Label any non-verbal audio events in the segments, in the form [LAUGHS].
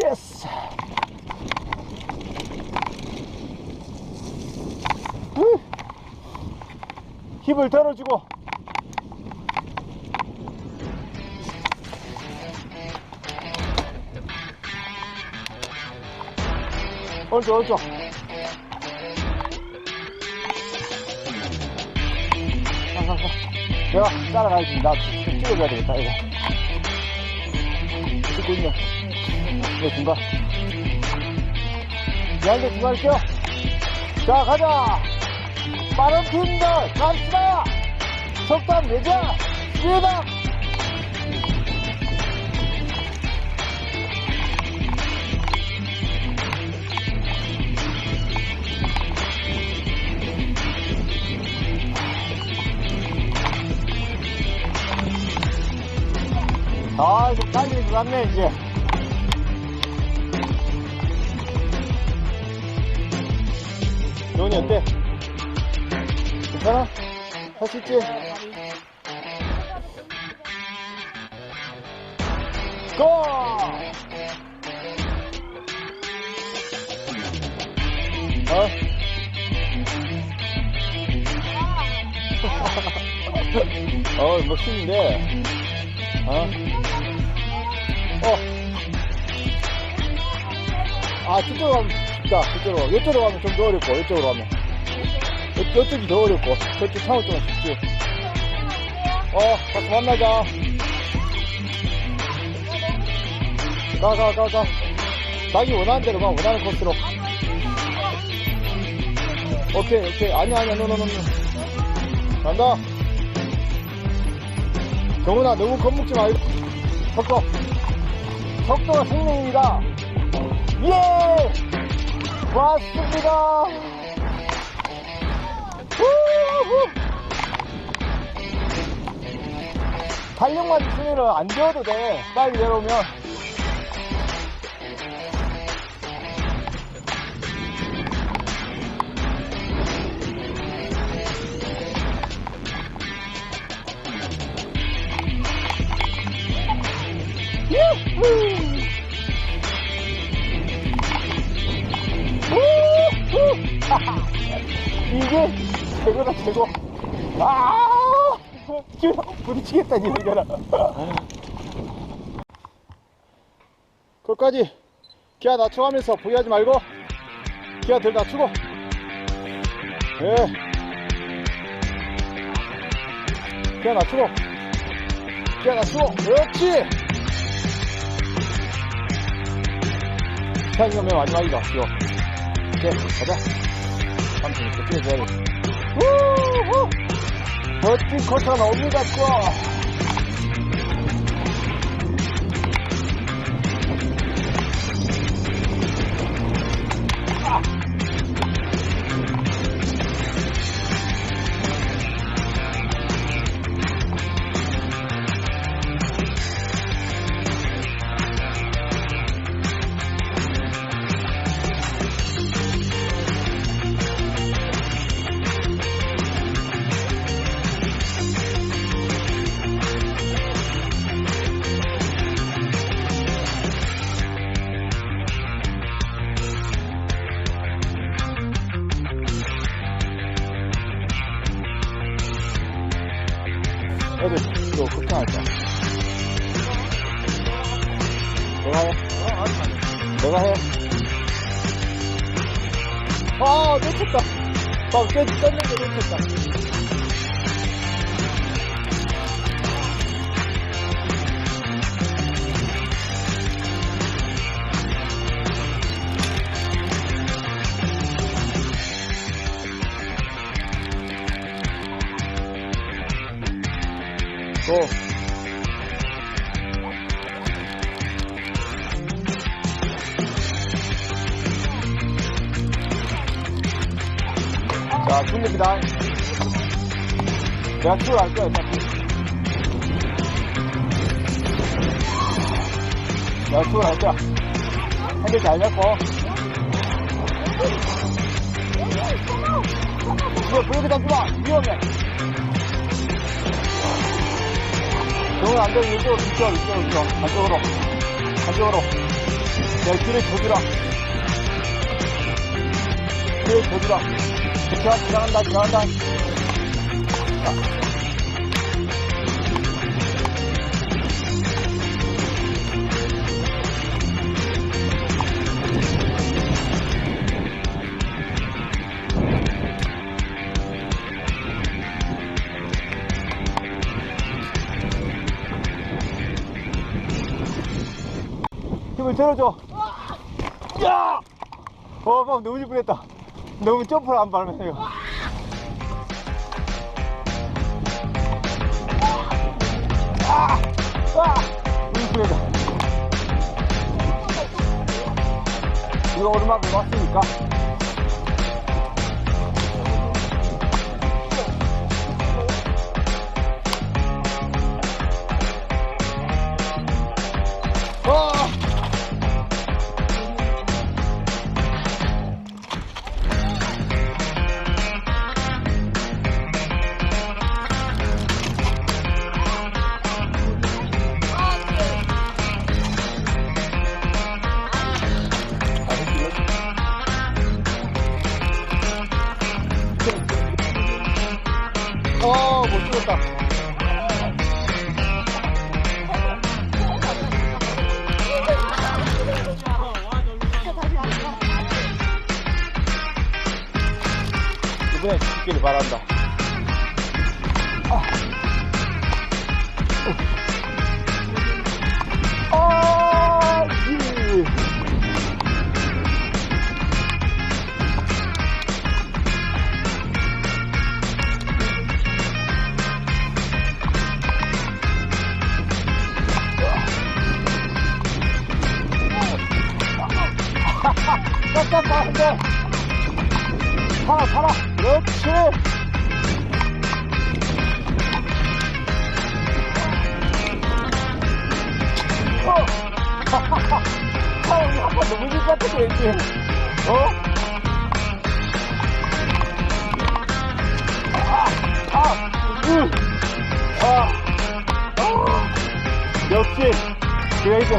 예스. 후. 힘을 덜어주고. 오른쪽, 오른쪽. 따라가야지. 나좀 찍어줘야 되겠다, 이거. 찍고 있네. 네, 중간. 양대 중간 할게요. 자, 가자. 빠른 팀들, 갑시다. 속담 내자. 뛰어다. 아, 이거 것 같네, 이제. 요원이 어때? 괜찮아? 할 수 있지? 고! 어? [LAUGHS] 어, 멋있는데. 어? 어. 아, 저쪽 으로 가면 쉽다. 저쪽으로. 이쪽으로 가면 좀 더 어렵고, 이쪽으로 가면. 이- 이쪽이 더 어렵고, 저쪽 창호 쪽은 쉽지. 어, 가서 만나자. 가, 가, 가, 가. 자기 원하는 대로 가, 원하는 코스로. 오케이, 오케이. 아니야, 아니야, 노, 노, 노, 노. 간다. 정훈아, 너무 겁먹지 말고. 속도. 속도가 생명입니다. 예! 왔습니다. 달력만 있으면 안 되어도 돼. 빨리 내려오면. 지금 부딪히겠다 니들아. 끝까지 기아 낮춰가면서 포기하지 말고 기아 덜 낮추고. 예. 기아 낮추고. 기아 낮추고. 그렇지. 태양이면 마지막이다 이거 오케이 가자. 삼촌 이렇게 뛰어줘야 돼 우후 멋진 코스가 나옵니다 또 애들 또 걱정할까 내가 해 내가 해 자, 중립이다. 내가 큐를 할 거야, 어차피. 내가 할 거야. 핸들 잘 잡고. 이거 불기 던지 마. 위험해. 정은 안 되면 이쪽으로 이쪽으로 비켜. 안쪽으로. 안쪽으로. 야, 길에 조주라. 길에 조주라. 자, 지나간다, 지나간다. 힘을 들어줘. 야! 어, 막 너무 이쁘겠다. 너무 점프를 안 밟으세요. 아! 아! 이쁘겠다. 이거 오르막을 왔으니까. 이번에 죽기를 바란다. 아, 아, 예. 깜깜한데 살아 살아 그렇지 어 사람이 한번 넘어질 것 같아 왠지 어? 아, 아, 으, 아, 아, 역시 그레이든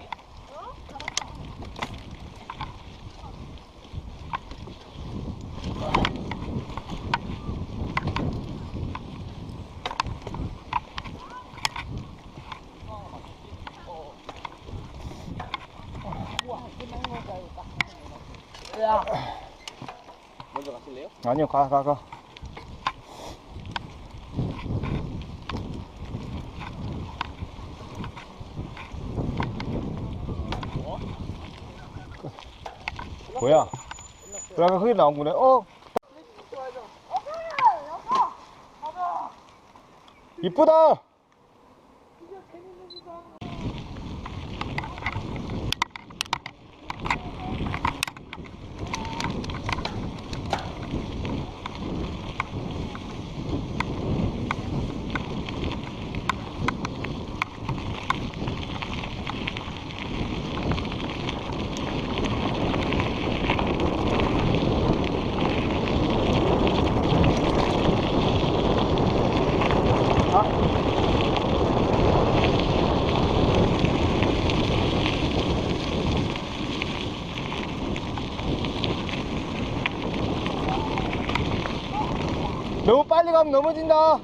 아니요, 가, 가, 가. 뭐야? 그러면 거기 나온 거네. 어? 이쁘다! 빨리 가면 넘어진다.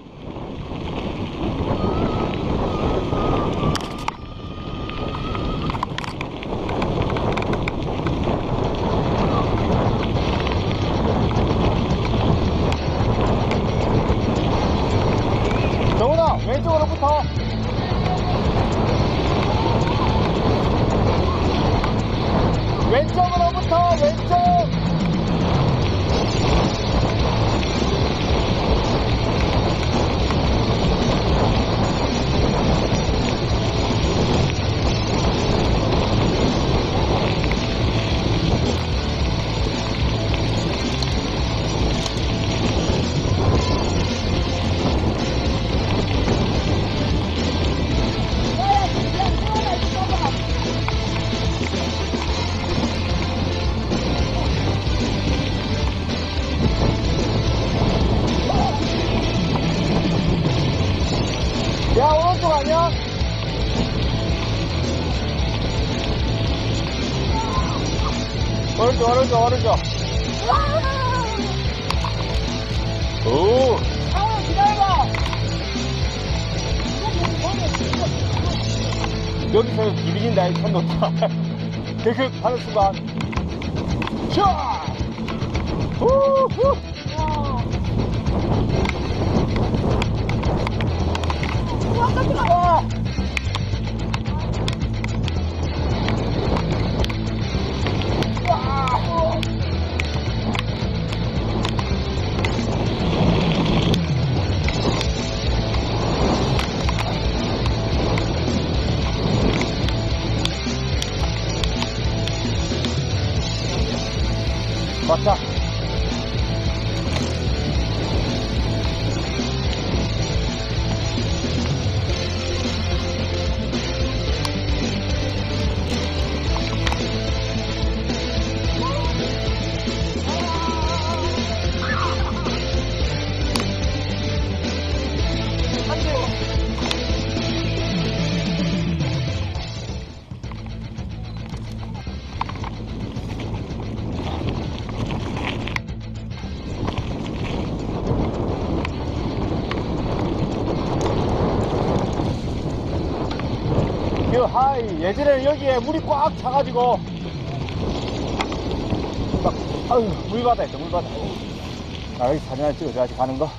정훈아, 왼쪽으로 붙어. 왼쪽으로부터 왼쪽. 아니야? 오른쪽 오른쪽 오른쪽. 오. 상호 기다려봐 여기서 비비긴 나의 천 놓다 계속 하는 순간. 자! 우후. 아! 그 하이 예전에는 여기에 물이 꽉 차가지고. 막 아유 물바다 있어 물바다 아 여기 사진 하나 찍어줘야지 가는 거